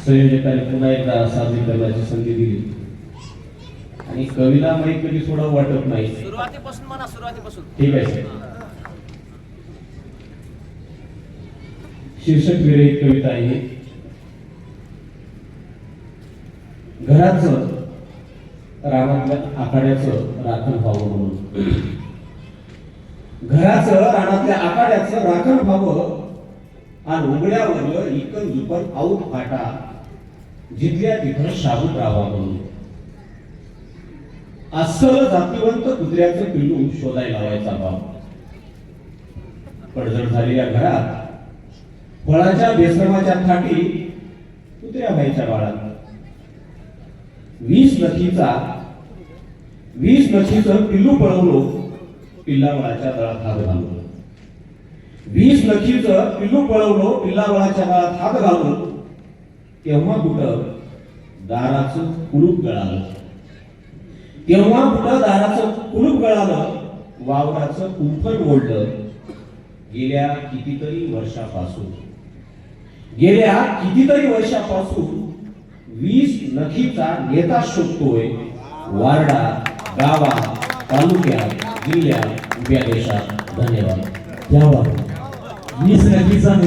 संयोजकांनी पुन्हा एकदा सादरीकरणाची संधी दिली. आणि कवीला माहीत कधी सोडावं वाटत नाही. सुरुवातीपासून म्हणा सुरुवातीपासून. ठीक आहे. शीर्षक विरहित कविता आहे. घराचं रानातल्या आखाड्याचं राखण व्हावं म्हणून. घराचं रानातल्या आखाड्याचं राखण व्हावं हा उघड्यावर इकन जुपन आऊट फाटा जिथल्या तिथं शाबूत राहावा म्हणून. अस्सल जातीवंत कुत्र्याचं पिल्लू शोधायला लावायचा भाव पडझड झालेल्या घरात फळाच्या बेसरमाच्या थाटी कुत्र्या व्हायच्या बाळात. वीस नथीचा वीस नथीचं पिल्लू पळवलो पिल्लावळाच्या दळात हात घालवलं वीस नथीचं पिल्लू पळवलो पिल्लावळाच्या काळात हात घालून. तेव्हा कुठं? दाराचं कुलूप गळालं. तेव्हा कुठं दाराचं कुलूप गळालं? वावराचं कुंपण ओढलं. गेल्या कितीतरी वर्षापासून. गेल्या कितीतरी वर्षापासून वीस नखीचा नेता शोधतोय. वारडा गावात तालुक्यात जिल्ह्यात उभ्या देशात. धन्यवाद. वीस नक्कीचा